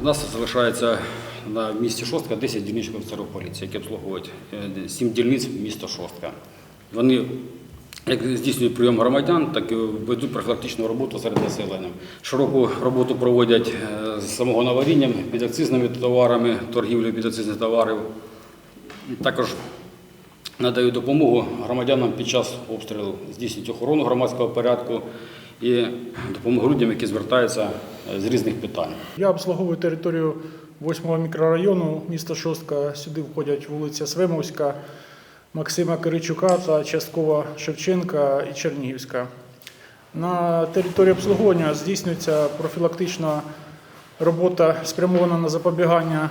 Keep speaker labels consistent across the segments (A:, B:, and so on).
A: У нас залишається на місті Шостка 10 дільничних офіцерів поліції, які обслуговують 7 дільниць міста Шостка. Вони як здійснюють прийом громадян, так і ведуть профілактичну роботу серед населення. Широку роботу проводять е, з самого наварінням, підакцизними товарами, торгівлею підакцизних товарів. Також надають допомогу громадянам під час обстрілу, здійснюють охорону громадського порядку і допомогу людям, які звертаються е, з різних питань.
B: Я обслуговую територію 8 мікрорайону міста Шостка. Сюди входять вулиця Свемовська, Максима Киричука та частково Шевченка і Чернігівська. На території обслуговування здійснюється профілактична робота, спрямована на запобігання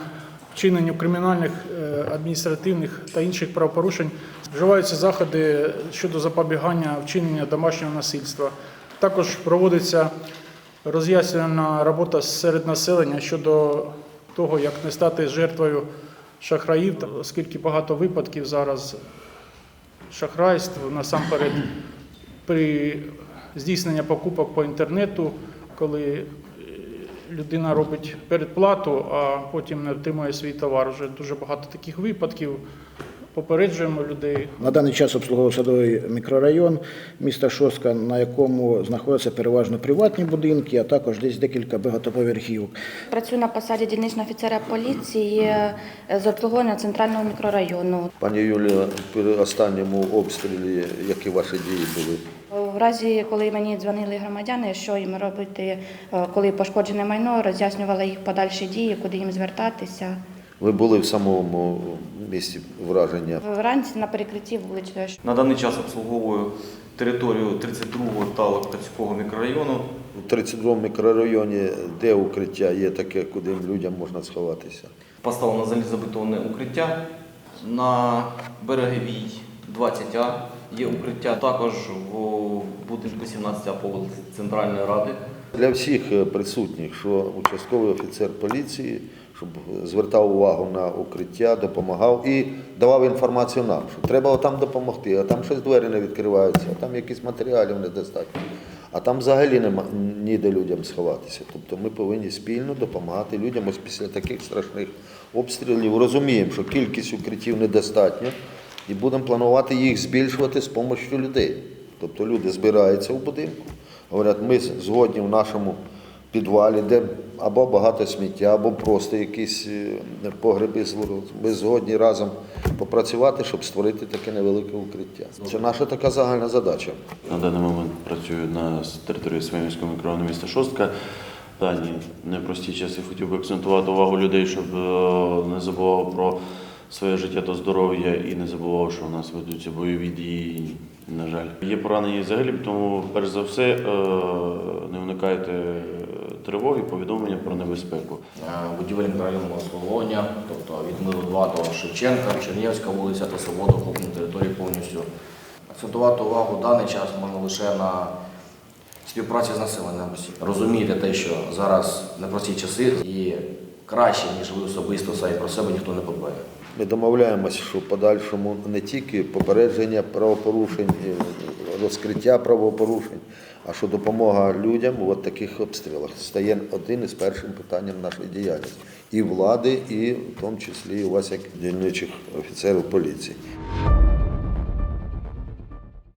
B: вчиненню кримінальних, е, адміністративних та інших правопорушень. Вживаються заходи щодо запобігання вчинення домашнього насильства. Також проводиться роз'яснювальна робота серед населення щодо того, як не стати жертвою шахраїв, оскільки багато випадків зараз шахрайств насамперед при здійсненні покупок по інтернету, коли людина робить передплату, а потім не отримує свій товар. Вже дуже багато таких випадків. Попереджуємо людей.
C: На даний час обслуговує садовий мікрорайон міста Шостка, на якому знаходяться переважно приватні будинки, а також десь декілька багатоповерхівок.
D: Працюю на посаді дільничного офіцера поліції е, з обслуговування центрального мікрорайону.
E: Пані Юлія, при останньому обстрілі, які ваші дії були?
D: В разі, коли мені дзвонили громадяни, що їм робити, е, коли пошкоджене майно, роз'яснювала їх подальші дії, куди їм звертатися.
E: Ви були в самому місці враження.
D: Вранці на перекритті вуличної
F: На даний час обслуговую територію 32-го та Лактацького мікрорайону.
E: У 32 мікрорайоні, де укриття є таке, куди людям можна сховатися?
F: Поставлено залізобетонне укриття. На береговій 20А є укриття. Також в будинку 17А по Центральної Ради.
E: Для всіх е, присутніх, що участковий офіцер поліції, щоб звертав увагу на укриття, допомагав і давав інформацію нам, що треба там допомогти, а там щось двері не відкриваються, а там якісь матеріалів недостатньо. А там взагалі нема ніде людям сховатися. Тобто ми повинні спільно допомагати людям ось після таких страшних обстрілів. Розуміємо, що кількість укриттів недостатньо, і будемо планувати їх збільшувати з допомогою людей. Тобто люди збираються в будинку, говорять, ми згодні в нашому підвалі, де або багато сміття, або просто якісь е, погреби. зло- Ми згодні разом попрацювати, щоб створити таке невелике укриття. Це наша така загальна задача.
G: На даний момент працюю на території Свинівського мікрорайону міста Шостка. Дані непрості часи хотів би акцентувати увагу людей, щоб е, не забував про своє життя та здоров'я і не забував, що у нас ведуться бойові дії. На жаль, є поранені загиблі, тому перш за все е, не уникайте е, тривоги, повідомлення про небезпеку.
H: Е, будівель мікрорайонного обслуговування, тобто від Миру 2 до Шевченка, Чернігівська вулиця та Свобода охоплені території повністю. Акцентувати увагу в даний час можна лише на співпраці з населенням. Розуміти те, що зараз непрості часи і краще, ніж ви особисто самі про себе ніхто не подбає.
E: Ми домовляємося, що в подальшому не тільки попередження правопорушень, е, розкриття правопорушень, а що допомога людям у таких обстрілах стає одним із першим питанням нашої діяльності. І влади, і в тому числі у вас як дільничих офіцерів поліції.